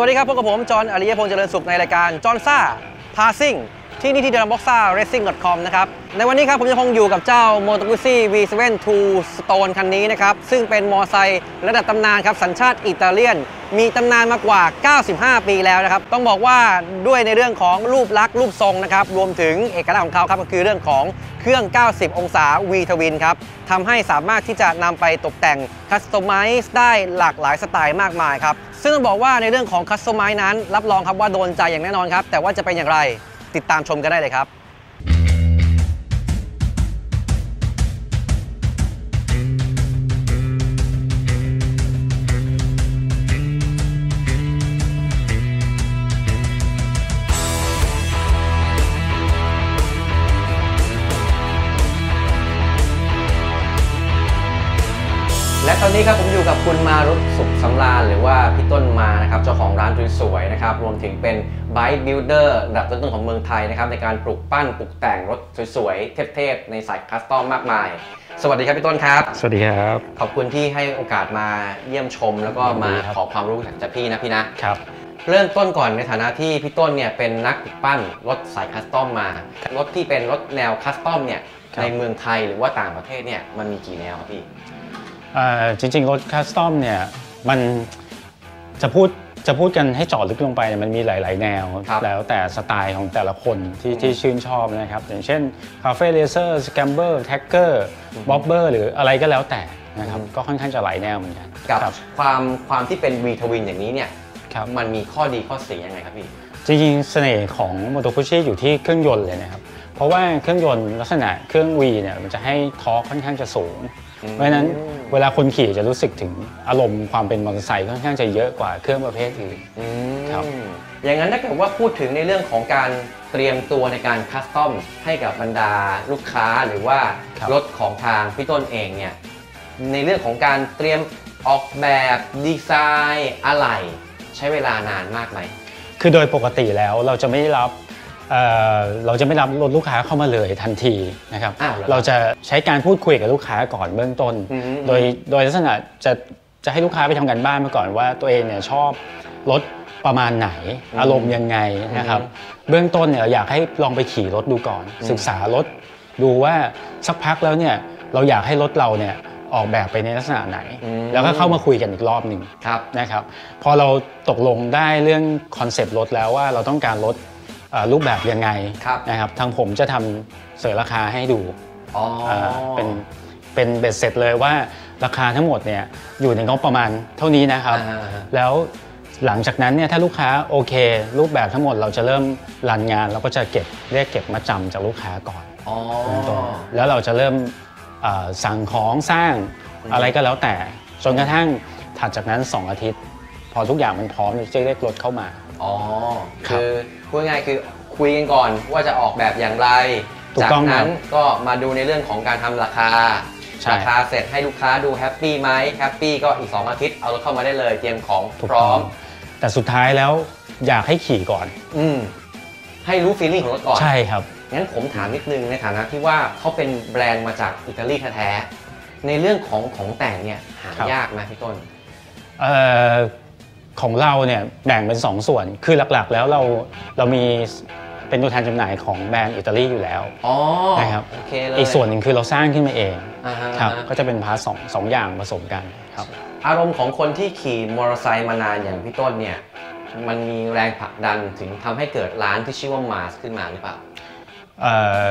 สวัสดีครับพบกับผมจอห์นอริยพงษ์เจริญสุขในรายการจอห์นซ่าพาซิ่ง ที่นี่ที่เดลมบ็อกซ่า racing com นะครับ ในวันนี้ครับผมจะคงอยู่กับเจ้า m o t o g u z z i V7 2 Stone คันนี้นะครับ ซึ่งเป็นมอไซค์ระดับตำนานครับ สัญชาติอิตาเลียน มีตำนานมากว่า 95 ปีแล้วนะครับ ต้องบอกว่าด้วยในเรื่องของรูปลักษณ์รูปทรงนะครับ รวมถึงเอกลักษณ์ของเขาครับ ก็คือเรื่องของเครื่อง 90 องศา V ทวินครับทำให้สามารถที่จะนำไปตกแต่งคัสตอมไมซ์ได้หลากหลายสไตล์มากมายครับซึ่งต้องบอกว่าในเรื่องของคัสตอมไมซ์นั้น รับรองครับว่าโดนใจอย่างแน่นอนครับแต่ว่าจะเป็นอย่างไร ติดตามชมกันได้เลยครับ และตอนนี้ครับผมอยู่กับคุณมารุตสุขสำราญหรือว่าพี่ต้นมานะครับเจ้าของร้านสวยๆนะครับรวมถึงเป็น Bike Builder ระดับต้นๆของเมืองไทยนะครับในการปลูกปั้นปลูกแต่งรถสวยๆเทพๆในสายคัสตอมมากมาย สวัสดีครับพี่ต้นครับ สวัสดีครับ ขอบคุณที่ให้โอกาสมาเยี่ยมชม แล้วก็มายินดีครับขอความรู้จากพี่นะพี่นะครับเริ่มต้นก่อนในฐานะที่พี่ต้นเนี่ยเป็นนักปลูกปั้นรถสายคัสตอมมา รถที่เป็นรถแนวคัสตอมเนี่ยครับในเมืองไทยหรือว่าต่างประเทศเนี่ยมันมีกี่แนวครับพี่เอ่อ จริงๆ รถคัสตอมเนี่ยมันจะพูดจะพูดกันให้เจาะลึกลงไปเนี่ยมันมีหลาย ๆ แนวครับแล้วแต่สไตล์ของแต่ละคนที่ที่ชื่นชอบนะครับ อย่างเช่นคาเฟ่เลเซอร์สแกมเบอร์แท็กเกอร์บ๊อบเบอร์หรืออะไรก็แล้วแต่นะครับก็ค่อนข้างจะหลายแนวเหมือนกันกับครับความความที่เป็น V ทวินอย่างนี้เนี่ยครับมันมีข้อดีข้อเสียยังไงครับพี่จริงๆเสน่ห์ของมอเตอร์คุชิอยู่ที่เครื่องยนต์เลยนะครับ เพราะว่าเครื่องยนต์ลักษณะเครื่อง V เนี่ยมันจะให้ทอร์คค่อนข้างจะสูงอืมเพราะฉะนั้นเวลาคนขี่จะรู้สึกถึงอารมณ์ความเป็นมอเตอร์ไซค์ค่อนข้างจะเยอะกว่าเครื่องประเภทอื่น อืมครับ อย่างนั้นถ้าเกิดว่าพูดถึงในเรื่องของการเตรียมตัวในการคัสตอมให้กับบรรดาลูกค้าหรือว่ารถของทางพี่ต้นเองเนี่ยในเรื่องของการเตรียมออกแบบดีไซน์อะไรใช้เวลานานมากไหม คือโดยปกติแล้วเราจะไม่รับ เอ่อเราจะไม่รับรถลูกค้าเข้ามาเลยทันทีนะครับอ้าวเหรอครับ เราจะใช้การพูดคุยกับลูกค้าก่อนเบื้องต้นอืมโดยโดยลักษณะจะจะให้ลูกค้าไปทำกันบ้านมาก่อนว่าตัวเองเนี่ยชอบรถประมาณไหนอารมณ์ยังไงนะครับ เบื้องต้นเนี่ยอยากให้ลองไปขี่รถดูก่อน ศึกษารถดูว่าสักพักแล้วเนี่ยเราอยากให้รถเราเนี่ยออกแบบไปในลักษณะไหนอืมแล้วก็เข้ามาคุยกันอีกรอบหนึ่งครับนะครับ พอเราตกลงได้เรื่องคอนเซปต์รถแล้วว่าเราต้องการรถเอ่อ รูปแบบยังไงครับนะครับทางผมจะทำเสนอราคาให้ดูอ๋ออาเป็นเป็นเบ็ดเสร็จเลยว่าราคาทั้งหมดเนี่ยอยู่ในงบประมาณเท่านี้นะครับอ่าแล้วหลังจากนั้นเนี่ยถ้าลูกค้าโอเค รูปแบบทั้งหมดเราจะเริ่มรันงานเราก็จะเก็บเรียกเก็บมาจำจากลูกค้าก่อนอ๋อเบื้องต้นแล้วเราจะเริ่มเอ่อสั่งของสร้างอืมอะไรก็แล้วแต่จนกระทั่งถัดจากนั้น 2 อาทิตย์ พอทุกอย่างมันพร้อมเราจะเรียกรถเข้ามา อ๋อครับ คือพูดง่ายๆคือคุยกันก่อนว่าจะออกแบบอย่างไร ถูกจากต้องนั้นครับก็มาดูในเรื่องของการทำราคา ใช่ราคาเสร็จให้ลูกค้าดูแฮปปี้ไหมแฮปปี้ก็อีก 2 อาทิตย์เอารถเข้ามาได้เลยเตรียมของถูกพร้อต้มง แต่สุดท้ายแล้วอยากให้ขี่ก่อน อืมให้รู้ฟีลลิ่งของรถก่อน ใช่ครับ งั้นผมถามนิดนึงในฐานะที่ว่าเขาเป็นแบรนด์มาจากอิตาลีแท้ๆในเรื่องของของแต่งเนี่ยหาครับ ยากไหมพี่ต้น เอ่อ ของเราเนี่ยแบ่งเป็น 2 ส่วน คือหลักๆ แล้วเราเรามีเป็นตัวแทนจำหน่ายของแบรนด์อิตาลีอยู่แล้วอ๋อนะครับโอเคเลยอีกส่วนหนึ่งคือเราสร้างขึ้นมาเองอ่าฮะครับก็จะเป็นพาร์ทสองสองอย่างผสมกันครับ อารมณ์ของคนที่ขี่มอเตอร์ไซค์มานานอย่างพี่ต้นเนี่ย มันมีแรงผลักดันถึงทำให้เกิดร้านที่ชื่อว่ามาสขึ้นมาหรือเปล่า เอ่อ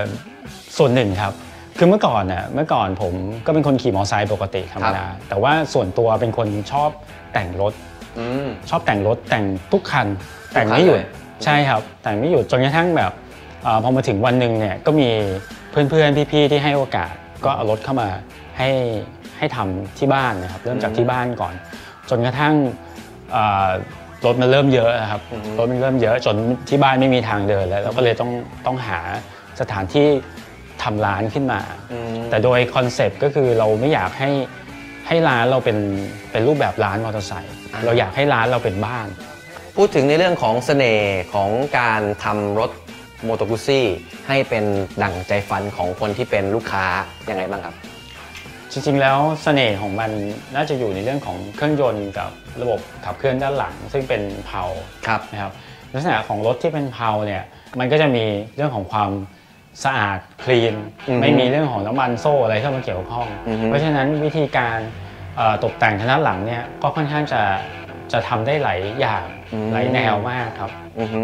ส่วนหนึ่งครับ คือเมื่อก่อนน่ะเมื่อก่อนผมก็เป็นคนขี่มอเตอร์ไซค์ปกติธรรมดาแต่ว่าส่วนตัวเป็นคนชอบแต่งรถอืม ชอบแต่งรถแต่งทุกคันทุกคันแต่งไม่หยุดเลยใช่ครับ แต่งไม่หยุดจนกระทั่งแบบเออพอมาถึงวันหนึ่งเนี่ยก็มีเพื่อนๆพี่ๆที่ให้โอกาส ก็เอารถเข้ามาให้ให้ทำที่บ้านนะครับเริ่มจากที่บ้านก่อน จนกระทั่งเอ่อรถมันเริ่มเยอะนะครับอือฮึรถมันเริ่มเยอะจนที่บ้านไม่มีทางเดินแล้วเราก็เลยต้องต้องหาสถานที่ทำร้านขึ้นมาอืมแต่โดยคอนเซปต์ก็คือเราไม่อยากให้ ให้ร้านเราเป็นเป็นรูปแบบร้านมอเตอร์ไซค์เราอยากให้ร้านเราเป็นบ้าน พูดถึงในเรื่องของเสน่ห์ของการทำรถโมโตกุซี่ให้เป็นดั่งใจฝันของคนที่เป็นลูกค้ายังไงบ้างครับ จริงๆแล้วเสน่ห์ของมันน่าจะอยู่ในเรื่องของเครื่องยนต์กับระบบขับเคลื่อนด้านหลัง ซึ่งเป็นเพลาครับ นะครับลักษณะของรถที่เป็นเพลาเนี่ยมันก็จะมีเรื่องของความ สะอาดคลีนอือฮึไม่มีเรื่องของน้ำมันโซ่อะไรเข้ามาเกี่ยวข้องอือฮึเพราะฉะนั้นวิธีการเอ่อตกแต่งทางด้านหลังเนี่ยก็ค่อนข้างจะจะทำได้หลายอย่างหลายแนวมากครับอือฮึ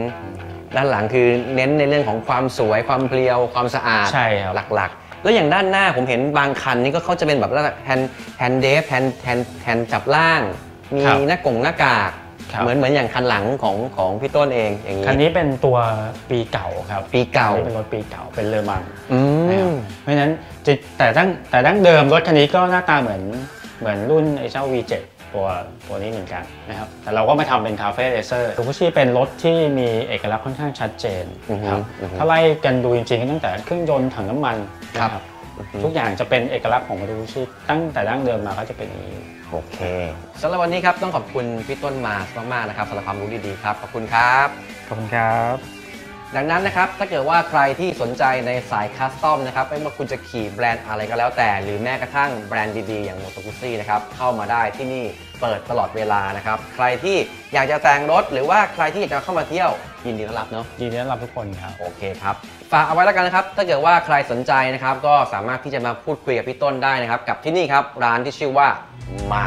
ด้านหลังคือเน้นในเรื่องของความสวยความเพรียวความสะอาดใช่ครับหลักๆ แล้วอย่างด้านหน้าผมเห็นบางคันนี่ก็เขาจะเป็นแบบแฮนด์แฮนด์เดฟแฮนด์แฮนด์แฮนด์จับล่าง มีครับหน้ากงหน้ากากครับ เหมือนเหมือนอย่างคันหลังของของพี่ต้นเองอย่างนี้คันนี้เป็นตัวปีเก่าครับปีเก่าคันนี้เป็นรถปีเก่าเป็นเลอมังอืนะครับมเพราะฉะนั้นจะแต่ตั้งแต่ดั้งเดิมรถคันนี้ก็หน้าตาเหมือนเหมือนรุ่นไอ้เจ้า V7 ตัวตัวนี้เหมือนกันนะครับ แต่เราก็มาทำเป็นคาเฟ่เลเซอร์ซูชิเป็นรถที่มีเอกลักษณ์ค่อนข้างชัดเจนอือฮึครับอือฮึถ้าไล่กันดูจริงๆก็ตั้งแต่เครื่องยนต์ถังน้ำมันนะคครัรับบทุกอย่างจะเป็นเอกลักษณ์ของซูชิตั้งแต่ดั้งเดิมมาก็จะเป็นอย่างนี้ โอเคสำหรับวันนี้ครับต้องขอบคุณพี่ต้นมาสมากๆนะครับสำหรับความรู้ดีๆครับขอบคุณครับ ขอบคุณครับ ดังนั้นนะครับถ้าเกิดว่าใครที่สนใจในสายคัสตอมนะครับไม่ว่าคุณจะขี่แบรนด์อะไรก็แล้วแต่ หรือแม้กระทั่งแบรนด์ดีๆ อย่าง m o t o g u z z i นะครับเข้ามาได้ที่นี่เปิดตลอดเวลานะครับ ใครที่อยากจะแต่งรถ หรือว่าใครที่อยากจะเข้ามาเที่ยวยินดีต้อนรับเนาะยินดีต้อนรับทุกคนครับ โอเคครับฝากเอาไว้แล้วกันนะครับ ถ้าเกิดว่าใครสนใจนะครับ ก็สามารถที่จะมาพูดคุยกับพี่ต้นได้นะครับ กับที่นี่ครับ ร้านที่ชื่อว่ามา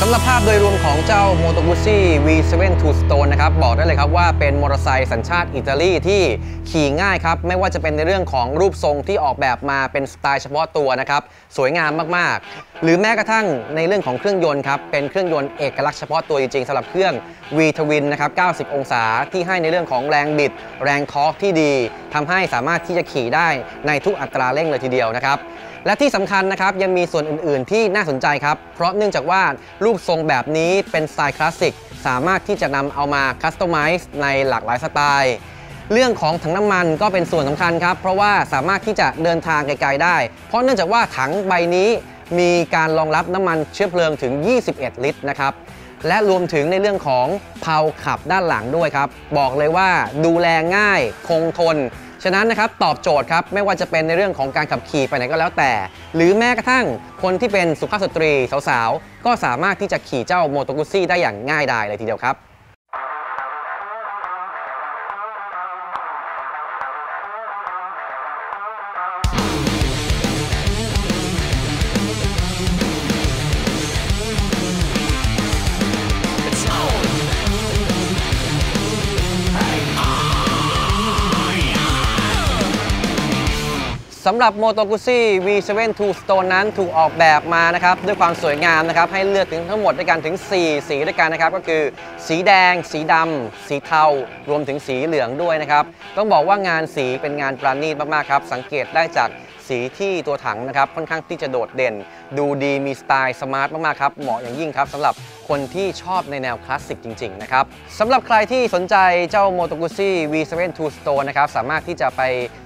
สำหรับภาพโดยรวมของเจ้า Moto Guzzi V7 Two Stone นะครับ บอกได้เลยครับว่าเป็นมอเตอร์ไซค์สัญชาติอิตาลีที่ขี่ง่ายครับ ไม่ว่าจะเป็นในเรื่องของรูปทรงที่ออกแบบมาเป็นสไตล์เฉพาะตัวนะครับ สวยงามมาก ๆ หรือแม้กระทั่งในเรื่องของเครื่องยนต์ครับ เป็นเครื่องยนต์เอกลักษณ์เฉพาะตัวจริง ๆสำหรับเครื่อง V Twin นะครับ 90 องศาที่ให้ในเรื่องของแรงบิด แรงทอร์กที่ดีทำให้สามารถที่จะขี่ได้ในทุกอัตราเร่งเลยทีเดียวนะครับและที่สำคัญนะครับยังมีส่วนอื่น ๆ ที่น่าสนใจครับเพราะเนื่องจากว่ารูปทรงแบบนี้เป็นสไตล์คลาสสิก สามารถที่จะนำเอามาคัสตอมไมซ์ในหลากหลายสไตล์ เรื่องของถังน้ำมันก็เป็นส่วนสำคัญครับ เพราะว่าสามารถที่จะเดินทางไกล ๆ ได้ เพราะเนื่องจากว่าถังใบนี้มีการรองรับน้ำมันเชื้อเพลิงถึง 21 ลิตรนะครับและรวมถึงในเรื่องของเพาขับด้านหลังด้วยครับ บอกเลยว่าดูแลง่าย คงทน ฉะนั้นนะครับตอบโจทย์ครับไม่ว่าจะเป็นในเรื่องของการขับขี่ไปไหนก็แล้วแต่ หรือแม้กระทั่งคนที่เป็นสุภาพสตรีสาวๆก็สามารถที่จะขี่เจ้าโมโตกุซี่ได้อย่างง่ายดายเลยทีเดียวครับ สำหรับ Moto Guzzi V7 Two Stone นั้นถูกออกแบบมานะครับด้วยความสวยงามนะครับให้เลือกถึงทั้งหมดด้วยกันถึง 4 สีด้วยกันนะครับก็คือสีแดง สีดำสีเทารวมถึงสีเหลืองด้วยนะครับต้องบอกว่างานสีเป็นงานประณีตมากๆครับสังเกตได้จาก สีที่ตัวถังนะครับค่อนข้างที่จะโดดเด่น ดูดีมีสไตล์สมาร์ทมากๆครับเหมาะอย่างยิ่งครับสำหรับคนที่ชอบในแนวคลาสสิกจริง ๆ นะครับสำหรับใครที่สนใจเจ้า Moto Guzzi V7 Two Stone นะครับสามารถที่จะไป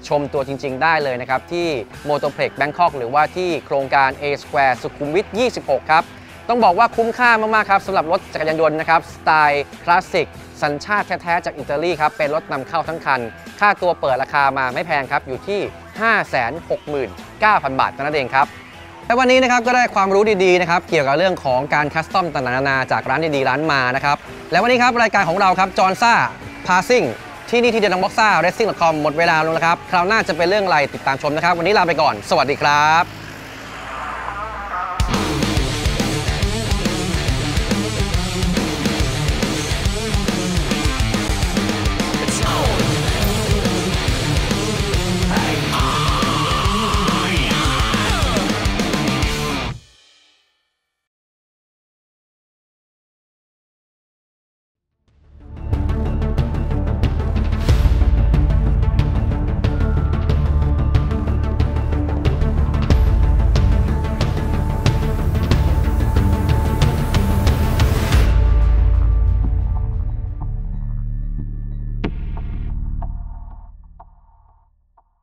ชมตัวจริง ๆ ได้เลยนะครับที่ Motoplex Bangkok หรือว่าที่โครงการ A Square สุขุมวิท 26 ครับต้องบอกว่าคุ้มค่ามาก ๆ ครับสำหรับรถจักรยานยนต์นะครับ สไตล์คลาสสิก สัญชาติแท้ ๆ จากอิตาลีครับ เป็นรถนำเข้าทั้งคัน ค่าตัวเปิดราคามาไม่แพงครับ อยู่ที่ 569,000 บาทเท่านั้นเองครับและวันนี้นะครับก็ได้ความรู้ดีๆนะครับเกี่ยวกับเรื่องของการคัสตอมต่างๆนานาจากร้านดีๆร้านมานะครับและวันนี้ครับรายการของเราครับจอร์นซ่าพาซิ่งที่นี่ที่เดนบ็อกซ่าเรสซิ่งคอมหมดเวลาลงแล้วครับคราวหน้าจะเป็นเรื่องอะไรติดตามชมนะครับ วันนี้ลาไปก่อน สวัสดีครับ